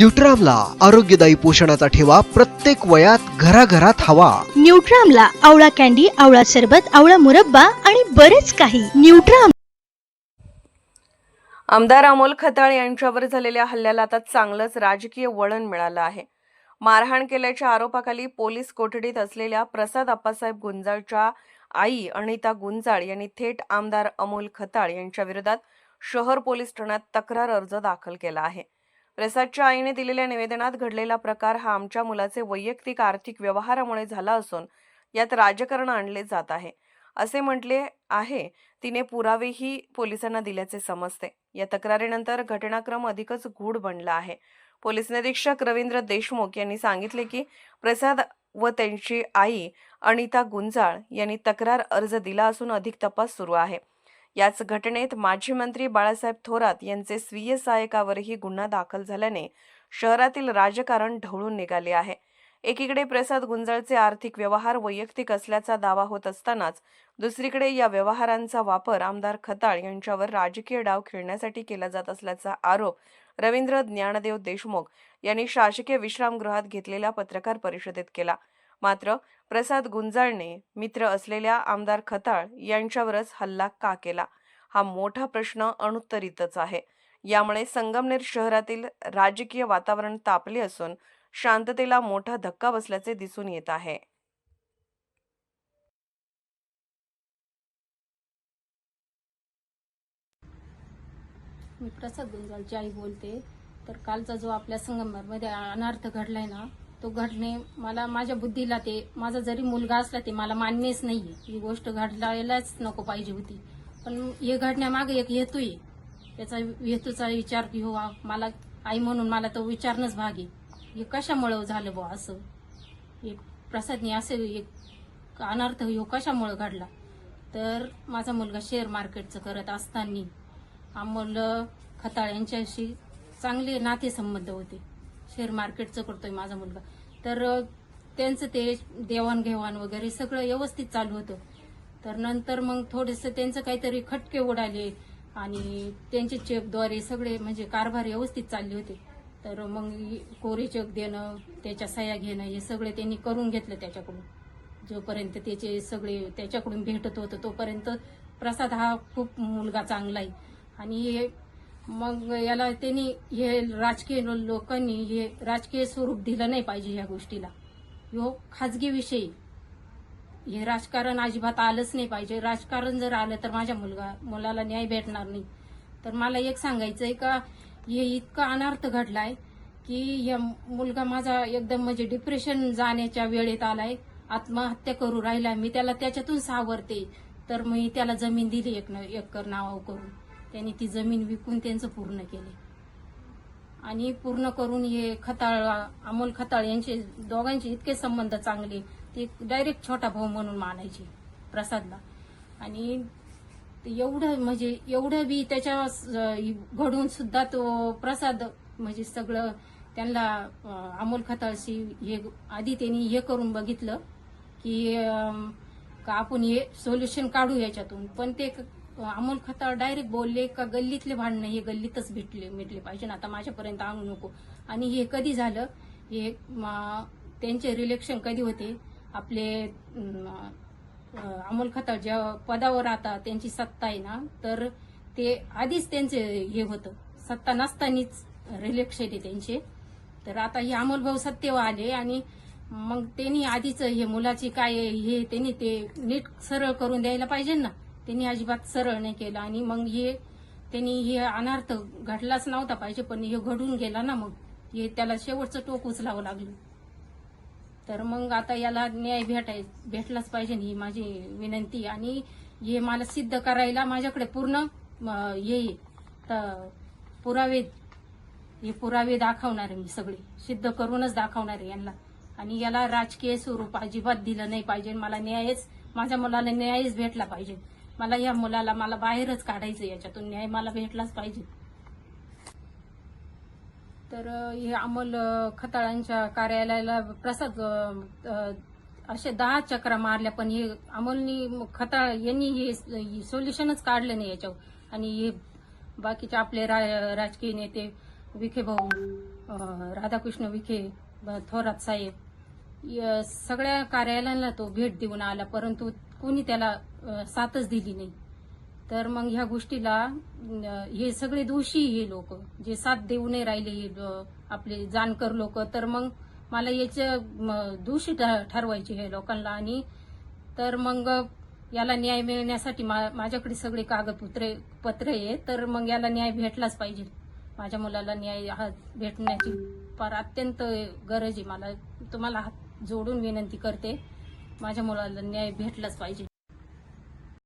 न्यूट्रामला आरोग्यदायी पोषणाचा ठेवा प्रत्येक वयात घराघरात हवा. न्यूट्रामला आवळा कॅन्डी आवळा सरबत आवळा मुरब्बा आणि बरेच काही. न्यूट्राम आमदार अमोल खताळ यांच्यावर झालेल्या हल्ल्याला आता चांगलंच राजकीय वळण मिळालं आहे. मारहाण केल्याच्या आरोपाखाली पोलीस कोठडीत असलेल्या प्रसाद आप्पासाहेब गुंजाळच्या आई अनिता गुंजाळ यांनी थेट आमदार अमोल खताळ यांच्या विरोधात शहर पोलीस ठाण्यात तक्रार अर्ज दाखल केला आहे. प्रसादच्या आईने दिलेल्या निवेदनात घडलेला प्रकार हा आमच्या मुलाचे वैयक्तिक आर्थिक व्यवहारामुळे झाला असून यात राजकारण आणले जात आहे. असे म्हटले आहे तिने पुरावेही पोलिसांना दिल्याचे समजते. या तक्रारीनंतर घटनाक्रम अधिकच गूढ बनला आहे. पोलीस निरीक्षक रवींद्र देशमुख यांनी सांगितले की प्रसाद व त्यांची आई अनिता गुंजाळ यांनी तक्रार अर्ज दिला असून अधिक तपास सुरू आहे. याच घटनेत माजी मंत्री बाळासाहेब थोरात यांचे स्वीय सहायकावरही गुन्हा दाखल झाल्याने शहरातील राजकारण ढवळून निघाले आहे. एकीकडे प्रसाद गुंजळचे आर्थिक व्यवहार वैयक्तिक असल्याचा दावा होत असतानाच दुसरीकडे या व्यवहारांचा वापर आमदार खताळ यांच्यावर राजकीय डाव खेळण्यासाठी केला जात असल्याचा आरोप रवींद्र ज्ञानदेव देशमुख यांनी शासकीय विश्रामगृहात घेतलेल्या पत्रकार परिषदेत केला. मात्र प्रसाद गुंजाळने मित्र असलेल्या आमदार खताळ यांच्यावरच हल्ला का केला? हा मोठा प्रश्न अनुत्तरितच आहे. यामुळे संगमनेर शहरातील राजकीय वातावरण तापले असून शांततेला मोठा धक्का बसल्याचे दिसून येत आहे. मी प्रसाद गुंजाळची आई बोलते. तर कालचा जो आपल्या संगमरमध्ये अनर्थ घडलाय ना तो घडणे मला माझ्या बुद्धीला ते माझा जरी मुलगा असला ते मला मान्यच नाहीये. ही गोष्ट घडलायलाच नको पाहिजे होती. पण हे घडण्यामागे एक हेतू आहे. त्याचा हेतूचा विचार घेऊ हो, मला आई म्हणून मला तो विचारणंच भाग आहे. हे कशामुळं झालं बुवा असं? हे प्रसादने असे एक अनर्थ हो कशामुळं घडला? तर माझा मुलगा शेअर मार्केटचं करत असताना अमोल खताळ यांच्याशी चांगले नातेसंबंध होते. शेअर मार्केटचं करतोय माझा मुलगा. तर त्यांचं ते देवाणघेवाण वगैरे सगळं व्यवस्थित चालू होतं. तर नंतर मग थोडंसं त्यांचं काहीतरी खटके उडाले आणि त्यांचे चेकद्वारे सगळे म्हणजे कारभार व्यवस्थित चालले होते. तर मग कोरे चेक देणं त्याच्या सह्या घेणं हे सगळे त्यांनी करून घेतलं त्याच्याकडून. जोपर्यंत त्याचे सगळे त्याच्याकडून भेटत होतं तोपर्यंत प्रसाद हा खूप मुलगा चांगला आहे. आणि हे मग याला त्यांनी हे राजकीय लोकांनी हे राजकीय स्वरूप दिलं नाही पाहिजे ह्या गोष्टीला. ह्यो खाजगी विषय. हे राजकारण अजिबात आलंच नाही पाहिजे. राजकारण जर आलं तर माझ्या मुलगा मुलाला न्याय भेटणार नाही. तर मला एक सांगायचंय का हे इतका अनर्थ घडलाय की या मुलगा माझा एकदम म्हणजे डिप्रेशन जाण्याच्या वेळेत आलाय. आत्महत्या करू राहिला. मी त्याला त्याच्यातून सावरते. तर मी त्याला जमीन दिली एक न- एकर नावावर करून. त्यांनी ती जमीन विकून त्यांचं पूर्ण केले. आणि पूर्ण करून हे खताळ अमोल खताळ यांचे दोघांचे इतके संबंध चांगले ते डायरेक्ट छोटा भाऊ म्हणून मानायचे प्रसादला. आणि ते एवढं म्हणजे एवढं बी त्याच्या घडून सुद्धा तो प्रसाद म्हणजे सगळं त्यांना अमोल खताळशी हे आधी त्यांनी हे करून बघितलं की का आपण हे सोल्युशन काढू याच्यातून. पण ते अमोल खताळ डायरेक्ट बोलले का गल्लीतले भांडणं हे गल्लीतच भेटले मिटले पाहिजे. ना आता माझ्यापर्यंत आणू नको. आणि हे कधी झालं? हे त्यांचे रिलेक्शन कधी होते? आपले अमोल खताळ ज्या पदावर आता त्यांची सत्ता आहे ना तर ते आधीच त्यांचे हे होतं. सत्ता नसतानीच रिलेक्शन आहे त्यांचे. तर आता हे अमोल भाऊ सत्तेवर आले आणि मग त्यांनी आधीच हे मुलाची काय हे त्यांनी ते नीट सरळ करून द्यायला पाहिजे ना. त्यांनी अजिबात सरळ नाही केलं. आणि मग हे त्यांनी हे अनार्थ घडलाच नव्हता पाहिजे पण हे घडून गेला ना मग. हे त्याला शेवटचं टोक उचलावं लागलं. तर मग आता याला न्याय भेटाय भेटलाच पाहिजे ही माझी विनंती. आणि हे मला सिद्ध करायला माझ्याकडे पूर्ण हे तर पुरावे हे पुरावे दाखवणार आहे मी सगळे. सिद्ध करूनच दाखवणार आहे यांना. आणि याला राजकीय स्वरूप अजिबात दिलं नाही पाहिजे. मला न्यायच माझ्या मुलाला न्यायच भेटला पाहिजे. मला या मुलाला मला बाहेरच काढायचं याच्यातून. न्याय मला भेटलाच पाहिजे. तर हे अमोल खताळांच्या कार्यालयाला प्रसाद असे दहा चक्रा मारल्या पण हे अमोलनी खताळ यांनी हे सोल्युशनच काढलं नाही याच्यावर. आणि हे बाकीचे आपले रा- राजकीय नेते विखे भाऊ राधाकृष्ण विखे थोरात साहेब सगळ्या कार्यालयाला तो भेट देऊन आला परंतु कोणी त्याला साथच दिली नाही. तर मग ह्या गोष्टीला हे सगळे दोषी हे लोक जे साथ देऊ नाही राहिले हे आपले जाणकर लोक. तर मग मला याच्या दोषी ठ- ठरवायचे हे लोकांना. आणि तर मग याला न्याय मिळण्यासाठी मा- माझ्याकडे सगळे कागदपत्रे पत्र आहे तर मग याला न्याय भेटलाच पाहिजे. माझ्या मुलाला न्याय हा भेटण्याची फार अत्यंत गरज आहे. मला तुम्हाला हात जोडून विनंती करते. माझ्या मुलाला न्याय भेटलाच पाहिजे.